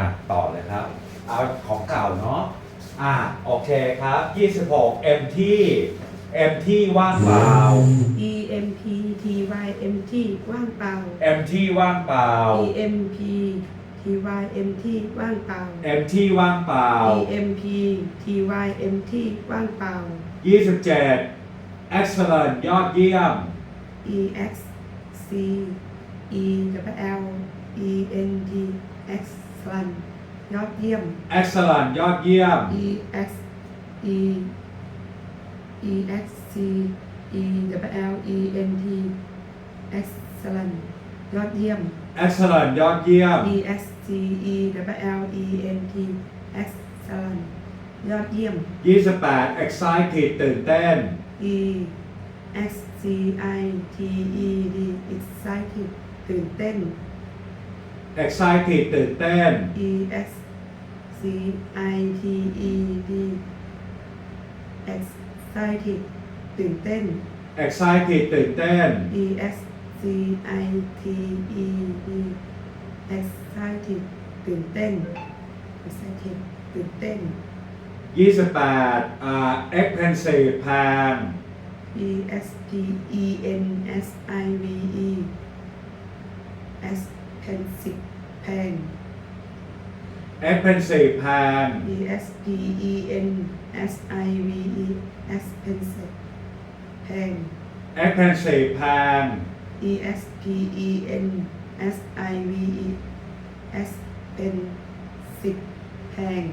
อ่ะต่อเลยครับเอาของเก่าเนาะอ่ะโอเคครับ 26 MT MT ว่างเปล่า E M P T Y M T ว่างเปล่า MT ว่างเปล่า E M P T Y M T ว่างเปล่า MT ว่างเปล่า E M P T Y M T ว่างเปล่า27 Excellent ยอดเยี่ยม E X C E W L E N T X excellent ยอดเยี่ยม excellent ยอดเยี่ยม e x e e x c e w l e n t excellent ยอดเยี่ยม excellent ยอดเยี่ยม e x c e w l e n t excellent ยอดเยี่ยม28 excited ตื่นเต้น e x c i t e d excited ตื่นเต้น excited ตื่นเต้น E X C I T E D excited ตื่นเต้น excited ตื่นเต้น E X C I T E D excited ตื่นเต้น excited ตื่นเต้น28อ่า expensive แพง E S P E N S I V E S appensive pen expensive pen E S P E N S I V E expensive pen expensive pen E S P E N S I V E expensive pen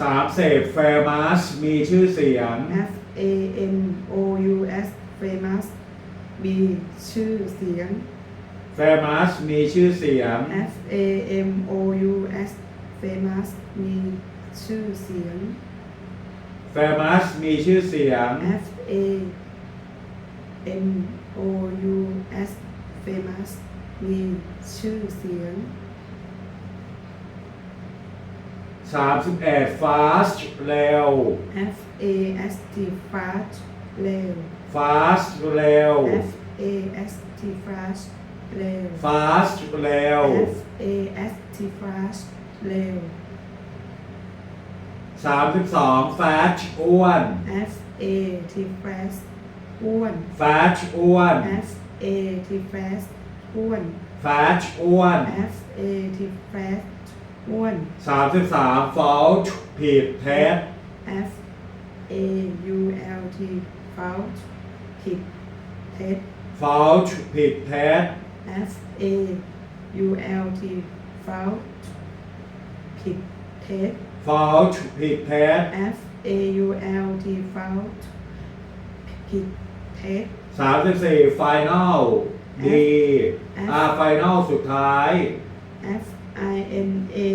สามเสพเฟมัสมีชื่อเสียง F A M O U S famous มีชื่อเสียงแฟมัสมีชื่อเสียง F A M O U S famous มีชื่อเสียงแฟมัสมีชื่อเสียง F A M O U S famous มีชื่อเสียง31 fast เร็ว F A S T fast เร็ว fast เร็ว F A S T fast เร็ว fast เร็ว F A S T fast เร็ว32 fat อ้วน F A T fast อ้วน fat อ้วน F A T fast อ้วน fat อ้วน F A T fast อ้วน33 fault ผิดแท้ F A U L T fault ผิดแท้ fault ผิดแท้ S A U L T fault ผิดเทส fault ผิดแท้ F A U L T fault ผิดเทสสามสิบสี่ final D อา final สุดท้าย F I N A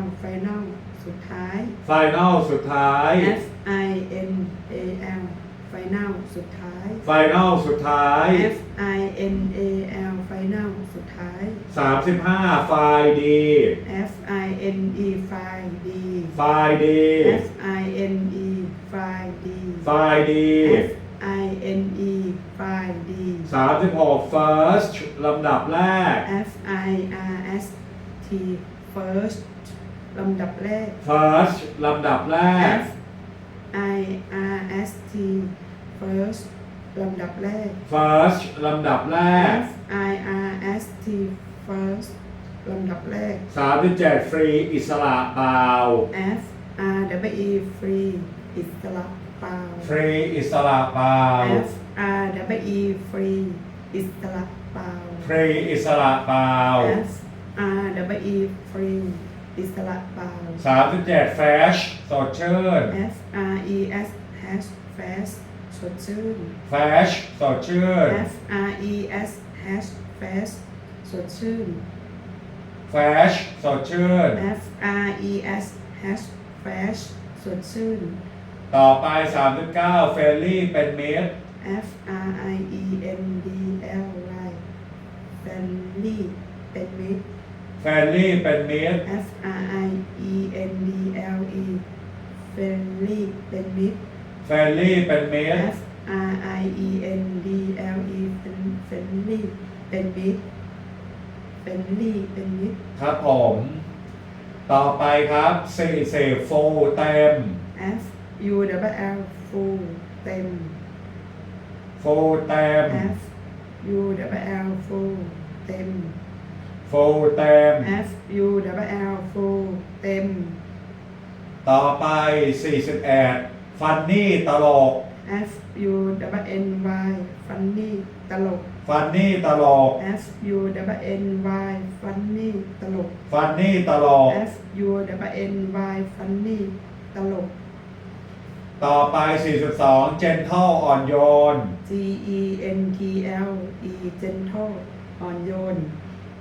L final สุดท้าย final สุดท้าย F I N A L final สุดท้าย final สุดท้าย F I N A L ฟนอลสุดท้าย35ไฟดี F I N E ไฟดีไฟดี F I N E ไฟดีไฟดี F I N E ไฟลดี36 first ลำดับแรก F I R S T first ลำดับแรก first ลำดับแรก F I R S T first ลำดับแรก first ลำดับแรก IRST First ลำดับแรกสามสิบเจดฟรีอิสระเปล่า F R W E Free อิสระเปล่าฟรีอิสระเปล่า F R W E Free อิสระเปล่าฟรีอิสระเปล่า F R W E Free อิสระเปล่าสามสิบเจดแฟชสดชื่น F R E S Hash f a s สดชื่นแฟชสดชื่น F R E S แฮชแฟสสดชื่น Fresh สดชื่น F R E S hash f l a s h สดชื่นต่อไป39เฟลลี่เป็นเมตร F R I E N D L Y f a i r l y เป็นเมตรเฟลลี่เป็นเมตร F R I E N D L E f a i r l y เป็นเมตรเฟลลี่เป็นเมตร F R I E N D L E เป็นเป็นนี่เป็นบิตเป็นนี่ เป็นมิตครับผม ต่อไปครับเซเซฟูเต็ม F U W L ฟูเต็มฟูเต็ม F U W L ฟูเต็มฟูเต็ม F U W L ฟูเต็มต่อไป41ฟันนี่ตลก F U W N Y funny ตลกฟันนี่ตลก F U W N Y funny ตลกฟันนี่ตลก F U W N Y funny ตลก ต่อไป 42 gentle อ่อนโยน G E N T L E gentle อ่อนโยน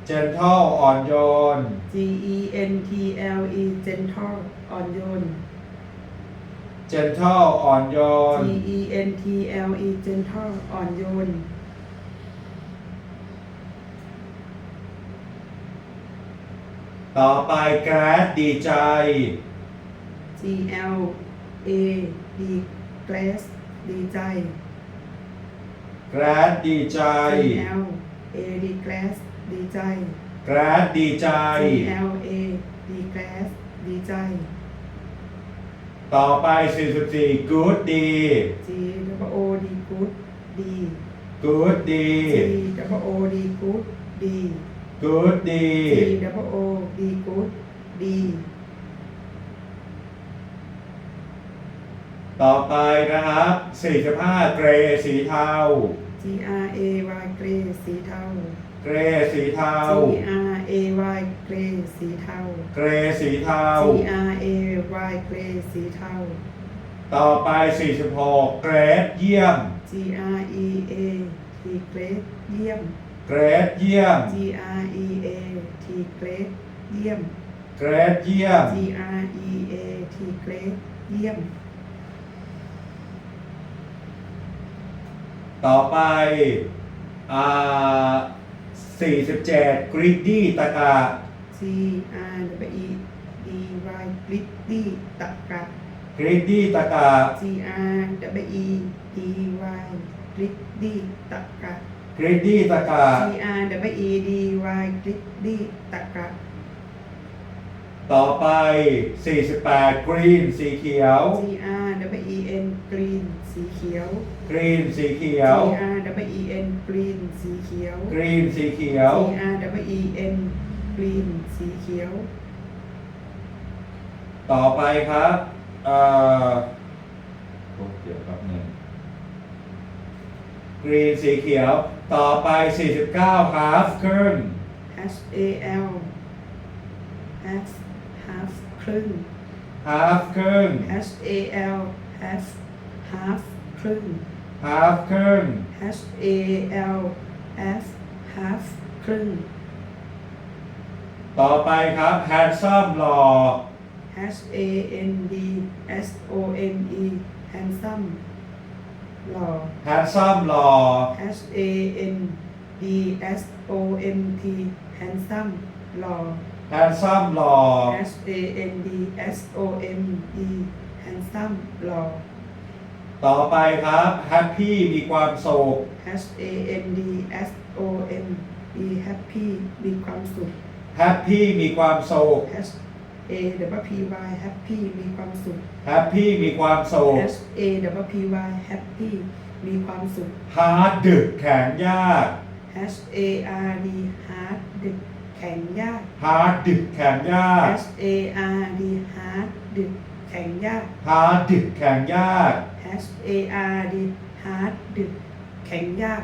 gentle อ่อนโยน G E N T L E gentle อ่อนโยน gentle อ่อนโยน G E N T L E gentle อ่อนโยน ต่อไป glad ดีใจ G L A D g l a s ดีใจ glad ดีใจ G L A D g l a s ดีใจ glad ดีใจ G L A D glass ดีใจต่อไป44 good ดี G double O D good D good ดี G double O D good D good ดี G double O D good D ต่อไปนะครับ45เกรย์สีเทา G R A Y เกรสีเทาเกรย์สีเทา G R A Y เกรย์สีเทาเกรย์สีเทา G R A Y เกรย์สีเทาต่อไป 46 เกรดเยี่ยม G R E A T เกรดเยี่ยมเกรดเยี่ยม G R E A T เกรดเยี่ยมเกรดเยี่ยม G R E A T เกรดเยี่ยม ต่อไปอ่า47 greedy ตะกะ C R W E D Y กริ e d ี้ตะกะ greedy ตะกะ C R W E D Y กริตตี้ตะกะ greedy ตะกะ C R W E D Y กริตตี้ตะกะต่อไป 48กรีนสีเขียว G R W E N green สีเขียวกรีนสีเขียว R W E N green สีเขียวกรีนสีเขียว G R W E N green สีเขียวต่อไปครับ เอ่อโอเดียวครับหนึ่งกรีนสีเขียวต่อไป 49 ครับเครื่อ H A L X half ครึ่ง half ครึ่ง h a l f half ครึ่ง half ครึ่ง h a l f half ครึ่งต่อไปครับ handsome หล่อ h a n d s o m e handsome หล่อ handsome หล่อ h a n d s o m e handsome หล่อ handsome หล่อ H A N D S O M E handsome หล่อต่อไปครับ happy มีความสุข H A N D S O M E happy มีความสุข happy มีความสุข H A W P Y happy มีความสุข happy มีความสุข H A W P Y happy มีความสุข hard ดึกแข็งยาก H A R D hard ดึกแข็งยาก hard ดึกแข็งยาก H A R D hard ดึกแข็งยาก hard ดึกแข็งยาก H A R D hard ดึกแข็งยาก